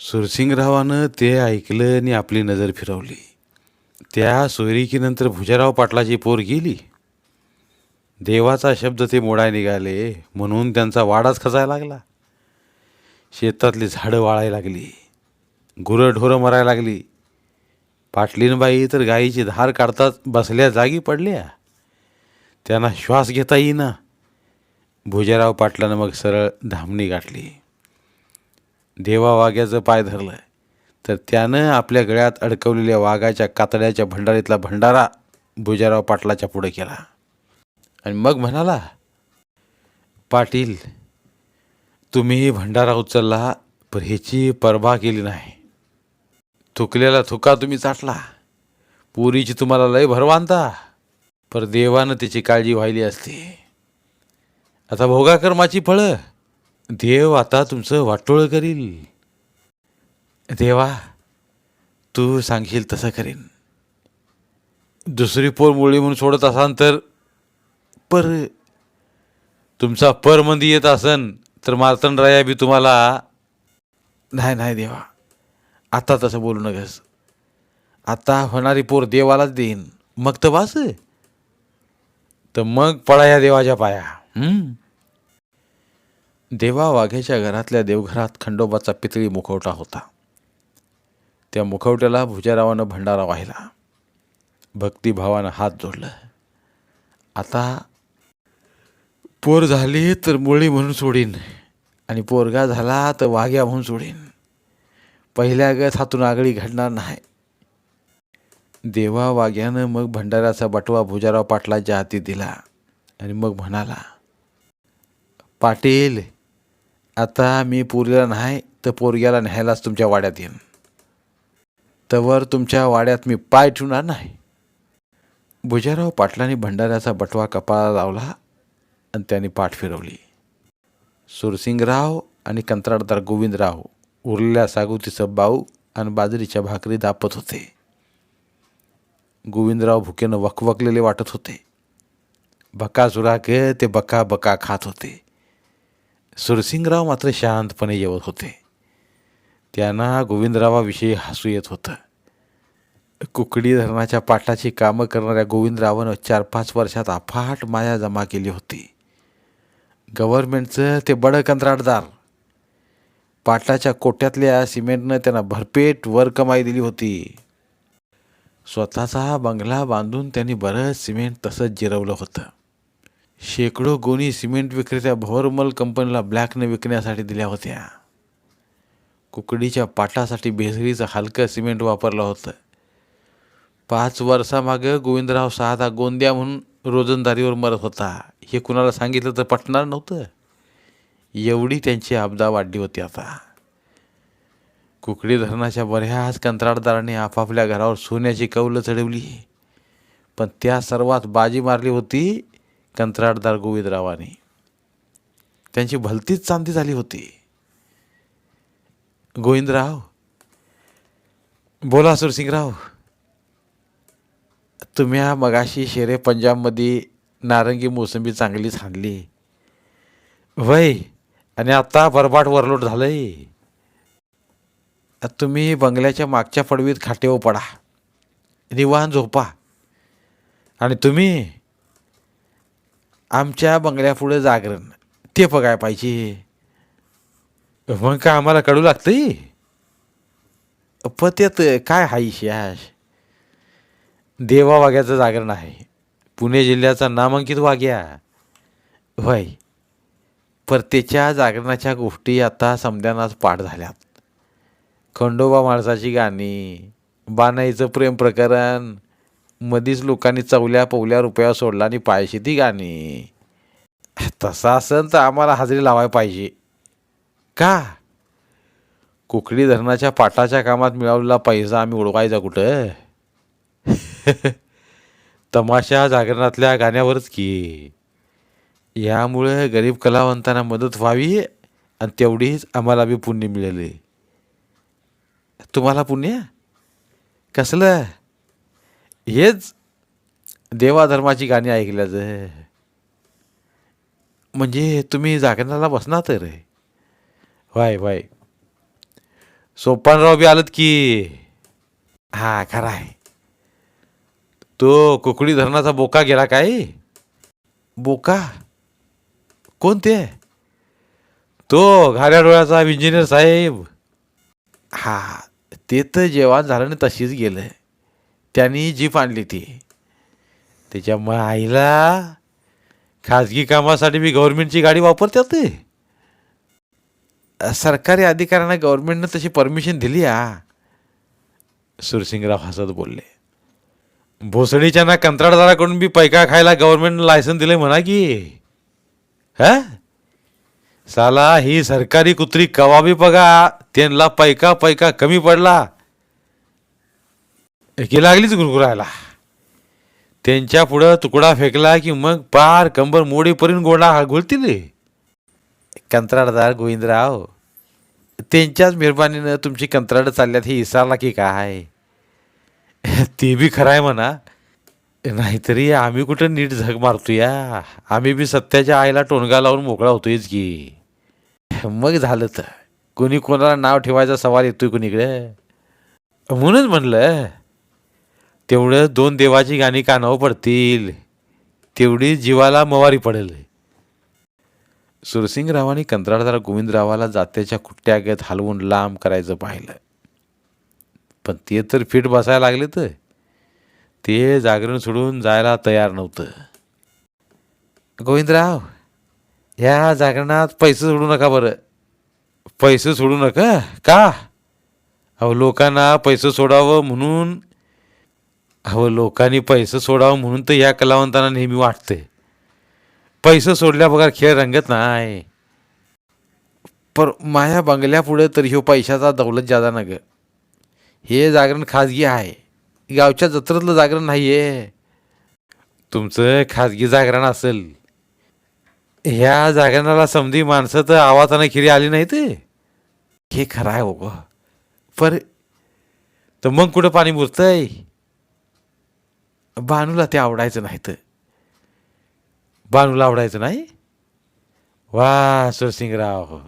सुरसिंगरावानं ते ऐकलं आणि आपली नजर फिरवली. त्या सोयरिकीनंतर भुजराव पाटलाची पोर गेली. देवाचा शब्द ते मोडाय निघाले म्हणून त्यांचा वाडाच खचायला लागला. शेतातली झाडं वाळायला लागली गुरं ढोरं मरायला लागली. पाटलीनबाई तर गाईची धार काढतात बसल्या जागी पडल्या. त्यांना श्वास घेता येईना. भुजराव पाटलानं मग सरळ धामणी गाठली. देवा वाघ्याचं पाय धरलं तर त्यानं आपल्या गळ्यात अडकवलेल्या वाघाच्या कातड्याच्या भंडारीतला भंडारा भुजाराव पाटलाच्या पुढे केला. आणि मग म्हणाला पाटील तुम्ही भंडारा उचलला पर ह्याची परवा केली नाही. थुकलेला थुका तुम्ही चाटला. पुरीची तुम्हाला लय भरवानता पर देवानं त्याची काळजी व्हायली असते. आता भोगाकर्माची फळं देव आता तुमचं वाटोळं करील. देवा तू सांगशील तसं करेन. दुसरी पोर मुळी म्हणून सोडत असाल तर पर तुमचा परमंदी येत असन तर मार्तंडराया बी तुम्हाला. नाही नाही देवा आता तसं बोलू नकस आता होणारी पोर देवालाच देईन. मग तर वास. तर मग पळा या देवाच्या पाया. देवा वाघेच्या घरातल्या देवघरात खंडोबाचा पितळी मुखवटा होता. त्या मुखवट्याला भुजारावानं भंडारा वाहिला. भक्तिभावानं हात जोडलं. आता पोर झाली तर मुळी म्हणून सोडीन आणि पोरगा झाला तर वाघ्या म्हणून सोडीन. पहिल्या गत हातून आगळी घडणार नाही. देवा वाघ्यानं मग भंडाऱ्याचा बटवा भुजाराव पाटलाच्या हाती दिला आणि मग म्हणाला पाटील आता मी पोरीला नाही तर पोरग्याला न्यायलाच तुमच्या वाड्यात येईन. तवर तुमच्या वाड्यात मी पाय ठेवणार नाही. भुजाराव पाटलांनी भंडाऱ्याचा बटवा कपाळा लावला आणि त्यांनी पाठ फिरवली. सुरसिंगराव आणि कंत्राटदार गोविंदराव उरलेल्या सागुतीचं बाऊ आणि बाजरीच्या भाकरी दापत होते. गोविंदराव भुकेनं वकवकलेले वाटत होते. बका बकासुराक ते बका बका खात होते. सुरसिंगराव मात्र शांतपणे येवत होते. त्यांना गोविंदरावाविषयी हसू येत होतं. कुकडी धरणाच्या पाटाची कामं करणाऱ्या गोविंदरावानं चार पाच वर्षात अफाट माया जमा केली होती. गव्हर्नमेंटचं ते बडं कंत्राटदार. पाटाच्या कोट्यातल्या सिमेंटनं त्यांना भरपेट वर कमाई दिली होती. स्वतःचा बंगला बांधून त्यांनी बरंच सिमेंट तसंच जिरवलं होतं. शेकडो गोणी सिमेंट विक्रेत्या भोरमल कंपनीला ब्लॅकनं विकण्यासाठी दिल्या होत्या. कुकडीच्या पाटासाठी भेसळीचं हलकं सिमेंट वापरलं होतं. पाच वर्षामागं गोविंदराव साधा गोंद्या म्हणून रोजंदारीवर मरत होता. हे कुणाला सांगितलं तर पटणार नव्हतं. एवढी त्यांची आपदा वाढली होती आता. कुकडी धरणाच्या बऱ्याच कंत्राटदाराने आपापल्या घरावर सोन्याची कौलं चढवली. पण त्या सर्वात बाजी मारली होती कंत्राटदार गोविंदरावाने. त्यांची भलतीच चांदी झाली होती. गोविंदराव बोला सुरसिंगराव. तुम्ही मगाशी शेरे पंजाबमध्ये नारंगी मोसंबी चांगलीच आणली वय आणि आता बरबाट वरलोट झालंय. तुम्ही बंगल्याच्या मागच्या पडवीत खाटेव पडा. निवान झोपा. आणि तुम्ही आमच्या बंगल्यापुढं जागरण. ते बघाय पाहिजे. मग काय आम्हाला कळू लागतंय? प त्यात काय हाय शाश देवा वाघ्याचं जागरण आहे. पुणे जिल्ह्याचा नामांकित वाघ्या होय पर त्याच्या जागरणाच्या गोष्टी आता समद्यानाच पाठ झाल्यात. खंडोबा माणसाची गाणी बानाईचं प्रेम प्रकरण मधीच लोकांनी चवल्या पवल्या रुपया सोडला आणि पाहिजे ती गाणी. तसा असेल तर आम्हाला हजेरी लावायला पाहिजे. का? कुकडी धरणाच्या पाटाच्या कामात मिळवलेला पैसा आम्ही उडवायचा कुठं? तमाशा जागरणातल्या गाण्यावरच की. यामुळे गरीब कलावंतांना मदत व्हावी आणि तेवढीच आम्हाला बी पुण्य मिळेल. तुम्हाला पुण्य? कसलं? हेच देवाधर्माची गाणी ऐकल्याचं म्हणजे तुम्ही जागरणाला बसणार तर वाय वाय सोपानराव बी आलत की. हा खरा आहे. तो कुकडी धरणाचा बोका गेला काय? बोका? कोण ते? तो घाऱ्या डोळ्याचा इंजिनियर साहेब. हा ते तर जेवण झालं ना तशीच गेलं. त्यांनी जीप आणली ती. त्याच्यामुळे आईला खाजगी कामासाठी मी गव्हर्नमेंटची गाडी वापरते ते सरकारी अधिकाऱ्यांना गव्हर्नमेंटनं तशी परमिशन दिली आ सुरसिंगराव हसत बोलले. भोसडीच्या ना कंत्राटदाराकडून बी पैका खायला गव्हर्नमेंट लायसन दिले म्हणा की. हा? साला ही सरकारी कुत्री कवा बी बघा त्यांना पैका पैका कमी पडला. एकी लागलीच गुरगुरायला. त्यांच्या पुढं तुकडा फेकला की मग पार कंबर मोडीपर्यंत गोडा घोलतील कंत्राटदार गोविंदराव त्यांच्याच मेहरबानीनं तुमची कंत्राट चालल्यात हे इसारला की काय? ते बी खरं आहे म्हणा. नाहीतरी आम्ही कुठं नीट झग मारतो या आम्ही बी सत्याच्या आईला टोणगा लावून मोकळा होतोयच की. मग झालं तर. कोणी कोणाला नाव ठेवायचा सवाल येतोय कोणीकडे? म्हणूनच म्हणलं तेवढं दोन देवाची गाणी कानावर पडतील. तेवढी जीवाला मवारी पडेल. सुरसिंगरावांनी कंत्राटदार गोविंदरावाला जात्याच्या कुट्ट्यागत हलवून लांब करायचं पाहिलं. पण ते तर फिट बसायला लागले तर. ते जागरण सोडून जायला तयार नव्हतं. गोविंदराव ह्या जागरणात पैसे सोडू नका बरं. पैसे सोडू नका? का? अहो लोकांना पैसे सोडावं म्हणून अहो लोकांनी पैसे सोडावं म्हणून तर या कलावंतांना नेहमी वाटते पैसे सोडल्या बघा खेळ रंगत नाही. पर माया बंगल्यापुढे तर ह्यो पैशाचा दौलत जादा ना ग हे जागरण खाजगी आहे. गावच्या जत्रेतलं जागरण नाही आहे तुमचं खाजगी जागरण असेल. ह्या जागरणाला समधी माणसं तर आवाजानं खिरी आली नाही ते हे खरं आहे हो पर तर मग कुठं पाणी मुरतंय? बानूला ते आवडायचं नाही तर. बानूला आवडायचं नाही? वा सरसिंगराव.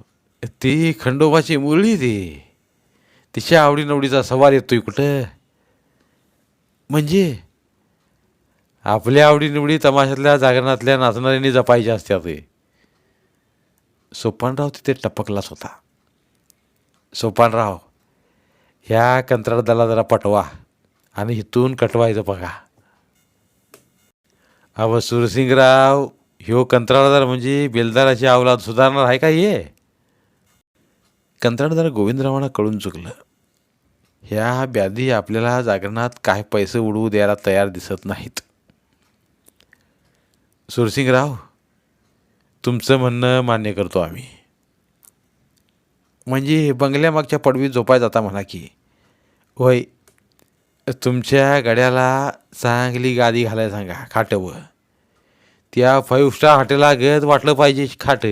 ती खंडोबाची मुरळी ती. तिच्या आवडीनवडीचा सवार येतोय कुठं? म्हणजे? आपल्या आवडीनिवडी तमाशातल्या जागरणातल्या नाचणाऱ्यांनी जपायच्या असत्या ते. सोपानराव तिथे टपकलाच होता. सोपानराव ह्या कंत्राटदाला जरा पटवा आणि इथून कटवायचं बघा. अव सुरसिंगराव ह्यो कंत्राटदार म्हणजे बेलदाराची अवलाद सुधारणार आहे का हे? कंत्राटदार गोविंदरावांना कळून चुकलं. ह्या व्याधी आपल्याला जागरणात काय पैसे उडवू द्यायला तयार दिसत नाहीत. सुरसिंगराव तुमचं म्हणणं मान्य करतो आम्ही. म्हणजे बंगल्यामागच्या पडवीत झोपाय जाता म्हणा की. होय तुमच्या गड्याला चांगली गादी घालायला सांगा खाटवं त्या फाईव्ह स्टार हॉटेलला गत वाटलं पाहिजे खाट.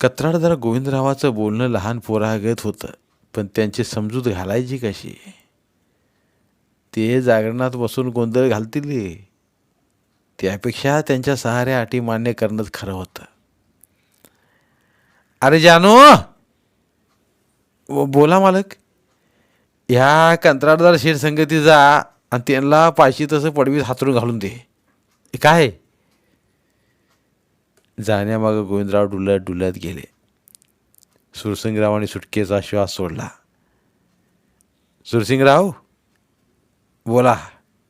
कत्राडदार गोविंदरावाचं बोलणं लहान पोरागत होतं पण त्यांची समजूत घालायची कशी? ते जागरणात बसून गोंधळ घालतील. त्यापेक्षा त्यांच्या सहाऱ्या अटी मान्य करणंच खरं होतं. अरे जानू! बोला मालक. ह्या कंत्राटदार शेठ संगती जा आणि त्यांना पाचशे तसं पडवीत हातरून घालून दे. काय? जाण्यामागं गोविंदराव डुलत डुलत गेले. सुरसिंगरावाने सुटकेचा श्वास सोडला. सुरसिंगराव बोला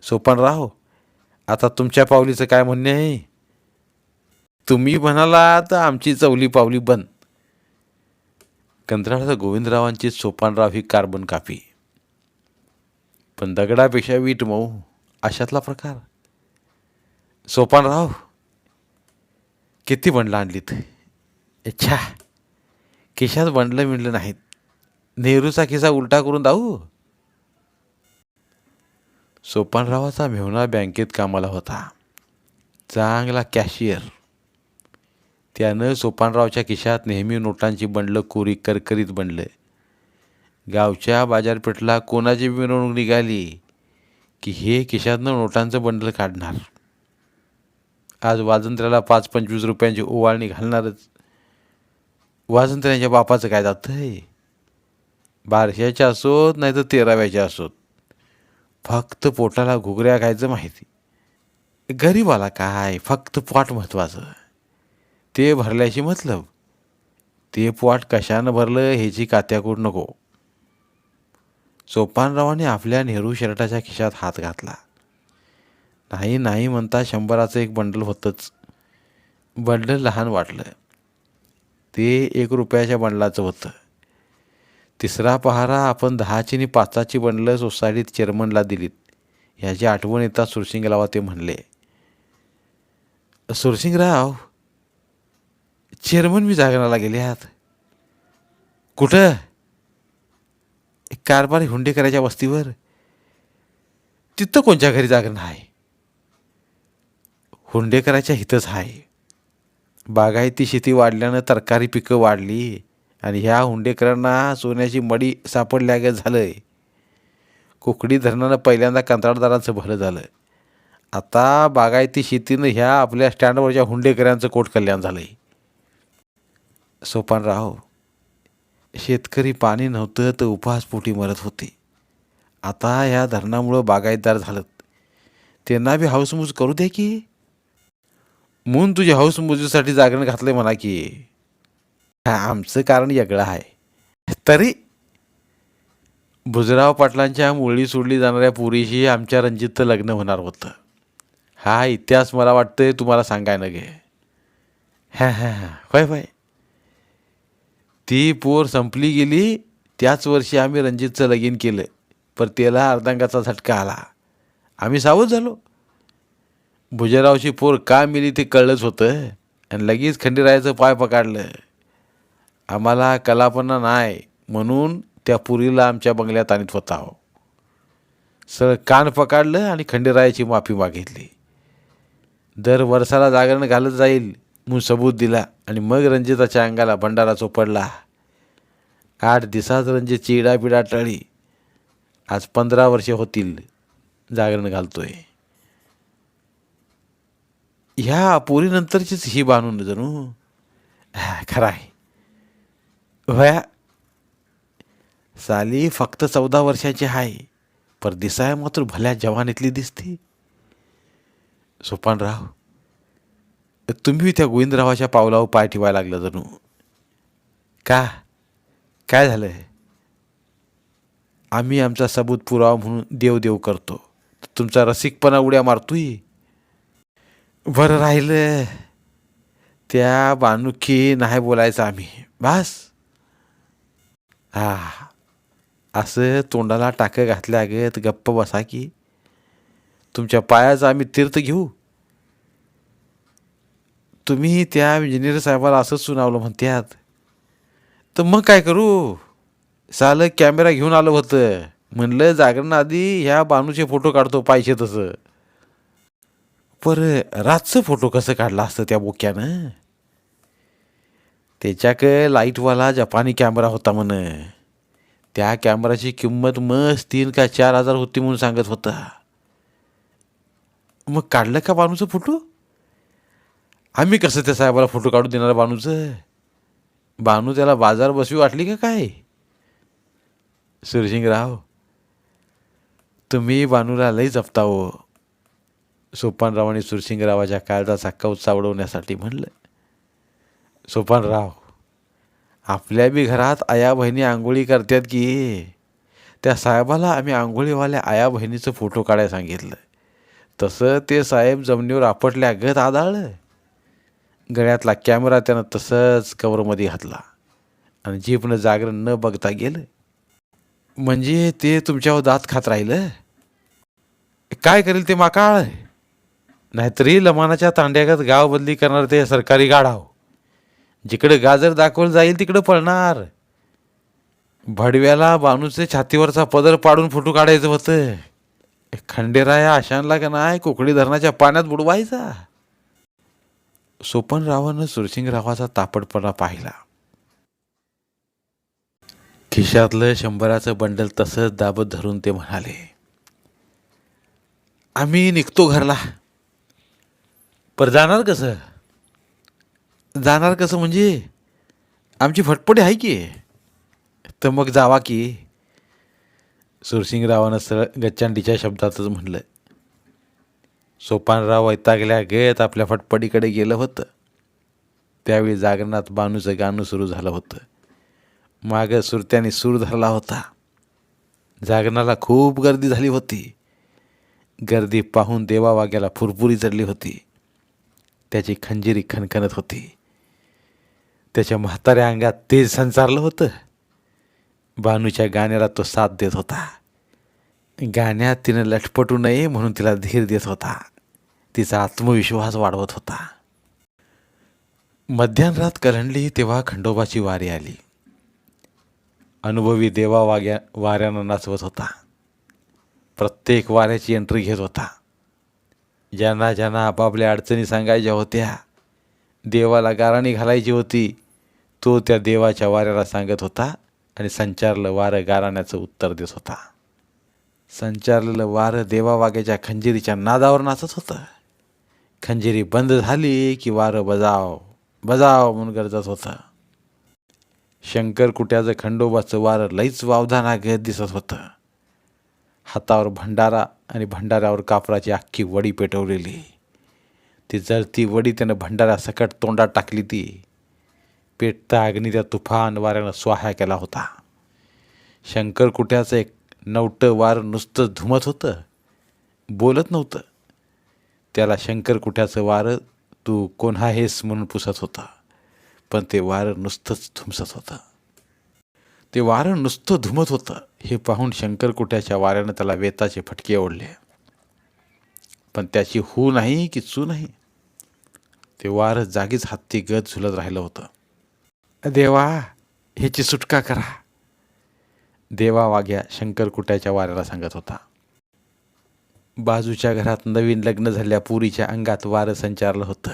सोपानराव आता तुमच्या पावलीचं काय म्हणणे आहे? तुम्ही म्हणाला तर आमची चवली पावली बंद. कंत्राटाचा गोविंदरावांची सोपानराव ही कार्बन कापी. पण दगडापेक्षा वीट मऊ अशातला प्रकार. सोपानराव किती बंडलं आणलीत? अच्छा खिशात बंडलं मिळलं नाहीत. नेहरूचा खिसा उलटा करून दाऊ सोपानरावाचा मेहुणा बँकेत कामाला होता. चांगला कॅशियर. त्यानं सोपानरावच्या खिशात नेहमी नोटांची बंडलं कोरी करकरीत बनलं गावच्या बाजारपेठला कोणाची मिरवणूक निघाली की हे खिशातनं नोटांचं बंडल काढणार. आज वाजंत्र्याला पाच पंचवीस रुपयांची ओवाळणी घालणारच. वाजंत्र्यांच्या बापाचं काय जातं आहे बारशाच्या असोत नाही तर तेराव्याच्या असोत. फक्त पोटाला घुगऱ्या खायचं माहिती. गरीबाला काय? फक्त पोट महत्त्वाचं ते भरल्याशी मतलब. ते पोट कशानं भरलं ह्याची कात्याकूड नको. सोपानरावाने आपल्या नेहरू शर्टाच्या खिशात हात घातला. नाही नाही म्हणता शंभराचं एक बंडल होतंच. बंडल लहान वाटलं. ते एक रुपयाच्या बंडलाचं होतं. तिसरा पहारा आपण दहाची आणि पाचाची बंडलं सोसायटीत चेअरमनला दिलीत. ह्याची आठवण येता सुरसिंगराव ते म्हणले सुरसिंगराव चेअरमन मी जागनाला गेले आहात. कुठं? कारभार हुंडेकराच्या वस्तीवर? तिथं कोणच्या घरी जागरण आहे हुंडेकराच्या हितच आहे. बागायती शेती वाढल्यानं तरकारी पिकं वाढली आणि ह्या हुंडेकरांना सोन्याची मडी सापडल्यागत झालंय. कुकडी धरणानं पहिल्यांदा कंत्राटदारांचं भलं झालं. आता बागायती शेतीनं ह्या आपल्या स्टँडवरच्या हुंडेकरांचं कोट कल्याण झालंय. सोपानराव शेतकरी पाणी नव्हतं तर उपहासपोटी मरत होते. आता ह्या धरणामुळं बागायतदार झालं. त्यांना बी हाऊसमूज करू द्या की. म्हणून तुझ्या हाऊसमूजीसाठी जागरण घातलंय म्हणा की. हा, आमचं कारण वेगळं आहे. तरी भुजराव पाटलांच्या मुरळी सोडली जाणाऱ्या पुरीशी आमच्या रणजितचं लग्न होणार होतं. हा इतिहास मला वाटतंय तुम्हाला सांगायला गे हां हां हां. होय होय. ती पोर संपली गेली त्याच वर्षी आम्ही रणजितचं लगीन केलं. पर त्याला अर्धांगाचा झटका आला. आम्ही सावध झालो. भुजरावची पोर का मिली ते कळलंच होतं. आणि लगेच खंडीरायाचं पाय पकडलं. आम्हाला कलापणा नाही म्हणून त्या पुरीला आमच्या बंगल्यात आणत होता हो. सर कान पकडलं आणि खंडेरायाची माफी मागितली. दर वर्षाला जागरण घालत जाईल. म्हणून सबूत दिला आणि मग रणजिताच्या अंगाला भंडारा चोपडला. आठ दिवसात रणजितची इडापिडा टळी. आज पंधरा वर्षे होतील जागरण घालतोय. ह्या पोरीनंतरचीच ही बांधून जणू. हा, खरं आहे वया साली फक्त चौदा वर्षाची आहे पर दिसाय मात्र भल्या जवानीतली दिसते. सोपानराव तुम्ही त्या गोविंदरावाच्या पावलावर पाय ठेवायला लागलं जणू. का? काय झालं आम्ही आमचा सबूत पुरावा म्हणून देव देव करतो तुमचा रसिकपणा उड्या मारतोय. बरं राहिलं त्या बानुखी नाही बोलायचं आम्ही. बास. हा. असं तोंडाला टाकं घातल्यागत गप्प बसा की. तुमच्या पायाचं आम्ही तीर्थ घेऊ. तुम्ही त्या इंजिनियर साहेबाला असंच सुनावलं म्हणत्यात. तर मग काय करू? सालं कॅमेरा घेऊन आलं होतं. म्हणलं जागरण आधी ह्या बानूचे फोटो काढतो पाहिजे तसं. पर रातचं फोटो कसं काढला असतं त्या बोक्यानं? त्याच्याक लाईटवाला जपानी कॅमेरा होता म्हण. त्या कॅमेराची किंमत मस्त तीन का चार हजार होती म्हणून सांगत होता. मग काढलं का बानूचं फोटो? आम्ही कसं त्या साहेबाला फोटो काढून देणार बानूचं? बानू त्याला बाजार बसवी वाटली का काय? सुरसिंगराव तुम्ही बानूला लई जपता हो. सोपानराव आणि सुरसिंगरावाच्या काळचा चक्का उत्साह म्हणलं. सोपानराव आपल्या बी घरात आया बहिणी आंघोळी करतात की? त्या साहेबाला आम्ही आंघोळीवाल्या आया बहिणीचं फोटो काढायला सांगितलं. तसं ते साहेब जमिनीवर आपटल्या गत आदाळलं. गळ्यातला कॅमेरा त्यानं तसंच कवरमध्ये घातला. आणि जीपनं जागरण न बघता गेलं. म्हणजे ते तुमच्यावर दात खात राहिलं? काय करेल ते माकाळ? नाहीतरी लमानाच्या तांड्यागत गाव बदली करणार ते सरकारी गाढाव. जिकडे गाजर दाखवलं जाईल तिकडं पळणार. भडव्याला बानूचे छातीवरचा पदर पाडून फोटो काढायचं होतं. खंडेराया आशांना का नाही कोकणी धरणाच्या पाण्यात बुडवायचा? सोपनरावानं सुरसिंगरावाचा तापडपणा पाहिला. खिशातलं शंभराचं बंडल तसंच दाबत धरून ते म्हणाले आम्ही निघतो घरला. पर जाणार कसं? जाणार कसं म्हणजे? आमची फटफटी आहे की? तर मग जावा की. सुरसिंगरावानं सरळ गच्चांडीच्या शब्दातच म्हणलं सोपानराव वैतागल्या गेत आपल्या फटफटीकडे गेलं होतं. त्यावेळी जागरणात बानूचं गाणं सुरू झालं होतं. मागं सुरत्याने सूर धरला होता. जागरणाला खूप गर्दी झाली होती. गर्दी पाहून देवा वाग्याला फुरफुरी चढली होती. त्याची खंजिरी खणखणत होती. त्याच्या म्हाताऱ्या अंगात तेज संचारलं होतं. बानूच्या गाण्याला तो साथ देत होता. गाण्यात तिनं लटपटू नये म्हणून तिला धीर देत होता. तिचा आत्मविश्वास वाढवत होता. मध्यान्हरात करंडली तेव्हा खंडोबाची वारी आली. अनुभवी देवा वाग्या वाऱ्यानं नाचवत होता. प्रत्येक वाऱ्याची एंट्री घेत होता. ज्यांना ज्यांना आपापल्या अडचणी सांगायच्या होत्या देवाला गाराणी घालायची होती तो त्या देवाच्या वाऱ्याला सांगत होता आणि संचारलं वारं गाराण्याचं उत्तर देत होता. संचारलेलं वारं देवावाग्याच्या खंजिरीच्या नादावर नाचत होतं. खंजिरी बंद झाली की वारं बजाव बजाव म्हणून गरजत होतं. शंकर कुट्याचं खंडोबाचं वारं लईच वावधाना घेत दिसत होतं. हातावर भंडारा आणि भंडाऱ्यावर कापराची अख्खी वडी पेटवलेली. ती जळती वडी त्यानं भंडाऱ्यासकट तोंडात टाकली ती. पेटता अग्नी त्या तुफान वाऱ्यानं स्वाहा केला होता. शंकर कुट्याचं एक नवटं वारं नुसतं धुमत होतं. बोलत नव्हतं. त्याला शंकर कुठ्याचं वारं? तू कोण आहेस म्हणून पुसत होता. पण ते वारं नुसतंच धुमसत होतं. ते वारं नुसतं धुमत होतं. हे पाहून शंकरकुट्याच्या वाऱ्यानं त्याला वेताचे फटके ओढले. पण त्याची हू नाही की चू नाही? ते वारं जागीच हत्ती गत झुलत राहिलं होतं. देवा ह्याची सुटका करा. देवा वाग्या शंकरकुट्याच्या वाऱ्याला सांगत होता. बाजूच्या घरात नवीन लग्न झाल्या पुरीच्या अंगात वारं संचारलं होतं.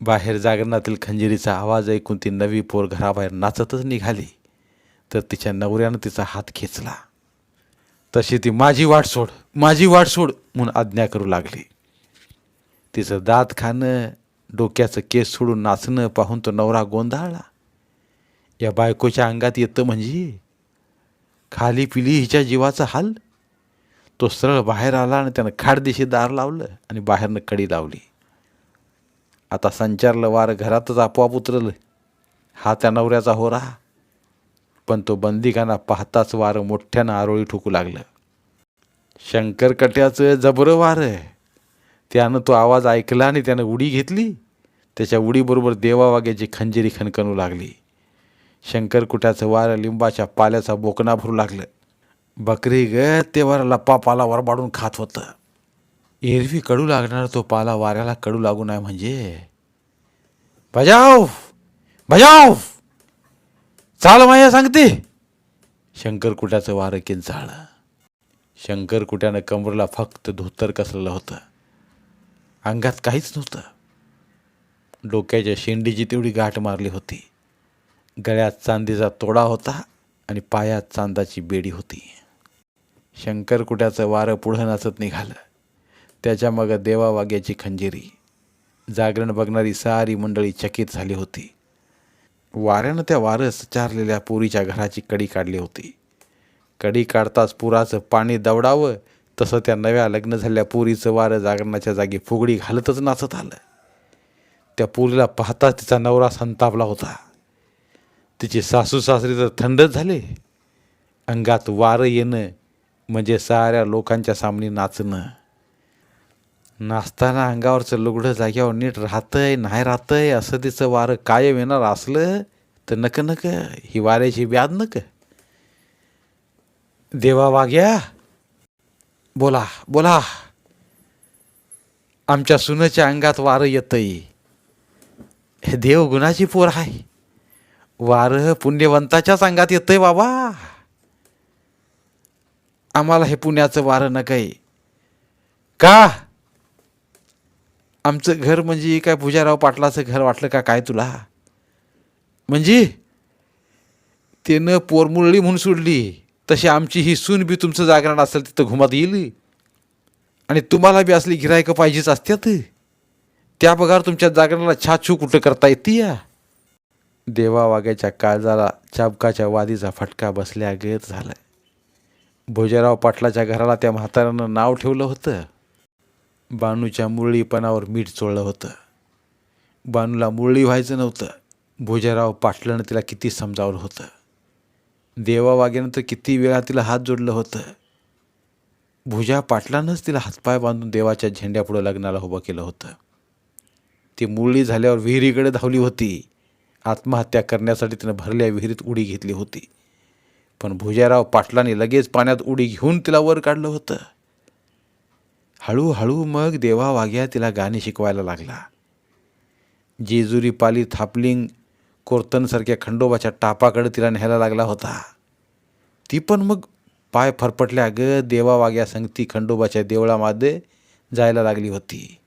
बाहेर जागरणातील खंजिरीचा आवाज ऐकून ती नवी पोर घराबाहेर नाचतच निघाली. तर तिच्या नवऱ्यानं तिचा हात खेचला. तशी ती माझी वाट सोड माझी वाट सोड म्हणून आज्ञा करू लागली. तिचं दात खाणं डोक्याचं केस सोडून नाचणं पाहून तो नवरा गोंधळला. या बायकोच्या अंगात येतं म्हणजे? खाली पिली हिच्या जीवाचा हाल? तो सरळ बाहेर आला आणि त्यानं खाडदिशी दार लावलं आणि बाहेरनं कडी लावली. आता संचारलं वारं घरातच आपोआप उतरलं. हा त्या नवऱ्याचा होरा. पण तो बंदिकांना पाहताच वारं मोठ्यानं आरोळी ठोकू लागलं. शंकरकट्याचं जबरं वारं त्यानं तो आवाज ऐकला आणि त्यानं उडी घेतली. त्याच्या उडीबरोबर देवावाग्याची खंजिरी खणकणू लागली. शंकरकुट्याचं वारं लिंबाच्या पाल्याचा बोकणा भरू लागलं. बकरी ग ते पाला पापाला वरबाडून खात होतं. एरवी कडू लागणार तो पाला वाऱ्याला कडू लागू नये म्हणजे. बजाव बजाव. चाल माया सांगते. शंकरकुट्याचं वारं झाडं शंकरकुट्यानं कमरला फक्त धोतर कसलेलं होतं. अंगात काहीच नव्हतं. डोक्याच्या शेंडीची तेवढी गाठ मारली होती. गळ्यात चांदीचा तोडा होता आणि पायात चांदाची बेडी होती. शंकरकुट्याचं वारं पुढं नाचत निघालं. त्याच्या मग देवावाग्याची खंजिरी. जागरण बघणारी सारी मंडळी चकित झाली होती. वाऱ्यानं त्या वारं सचारलेल्या पुरीच्या घराची कडी काढली होती. कडी काढताच पुराचं पाणी दवडावं तसं त्या नव्या लग्न झालेल्या पुरीचं वारं जागरणाच्या जागी फुगडी घालतच नाचत आलं. त्या पुरीला पाहताच तिचा नवरा संतापला होता. तिची सासू सासरी तर थंडच झाले. अंगात वारं येणं म्हणजे साऱ्या लोकांच्या सामने नाचणं. नाचताना अंगावरचं लुगडं जाग्यावर नीट राहतंय नाही राहतंय असं तिचं वारं कायम येणार असलं तर नक नक ही वाऱ्याची व्याध नक. देवा वाग्या बोला बोला. आमच्या सुनेच्या अंगात वारं येतंय. हे देव गुणाची पोर आहे. वारं पुण्यवंताच्याच अंगात येतंय बाबा. आम्हाला हे पुण्याचं वारं नकय का? आमचं घर म्हणजे काय पूजाराव पाटलाचं घर वाटलं का काय तुला? म्हणजे त्यानं पोरमुरळी म्हणून सोडली. तशी आमची ही सून बी तुमचं जागरण असेल तिथं घुमात येईल. आणि तुम्हाला बी असली गिरायकं पाहिजेच असत्यात. त्या पगार तुमच्या जागरणाला छाछू कुठं करता येते या देवा वाग्याच्या काळजाला चाबकाच्या वादीचा फटका बसल्यागत झाला भोजराव पाटलाच्या घराला त्या म्हाताऱ्यानं नाव ठेवलं होतं. बानूच्या मुरळीपणावर मीठ चोळलं होतं. बानूला मुरळी व्हायचं नव्हतं. भोजराव पाटलानं तिला किती समजावलं होतं. देवा तर किती वेळा तिला हात जोडलं होतं. भुजा पाटलानंच तिला हातपाय बांधून देवाच्या झेंड्यापुढं लग्नाला उभं केलं होतं. ती मुरळी झाल्यावर विहिरीकडे धावली होती. आत्महत्या करण्यासाठी तिनं भरल्या विहिरीत उडी घेतली होती. पण भुजाराव पाटलाने लगेच पाण्यात उडी घेऊन तिला वर काढलं होतं. हळूहळू मग देवा वाघ्या तिला गाणी शिकवायला लागला. जेजुरी पाली थापलिंग कोर्तनसारख्या खंडोबाच्या टापाकडे तिला न्यायला लागला होता. ती पण मग पाय फरफटल्या ग देवा वाग्या संगती खंडोबाच्या देवळामध्ये जायला लागली होती.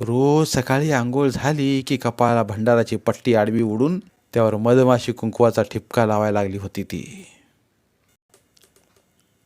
रोज सकाळी आंघोळ झाली की कपाळाला भंडाराची पट्टी आडवी उडून त्यावर मधमाशी कुंकवाचा ठिपका लावायला लागली होती ती.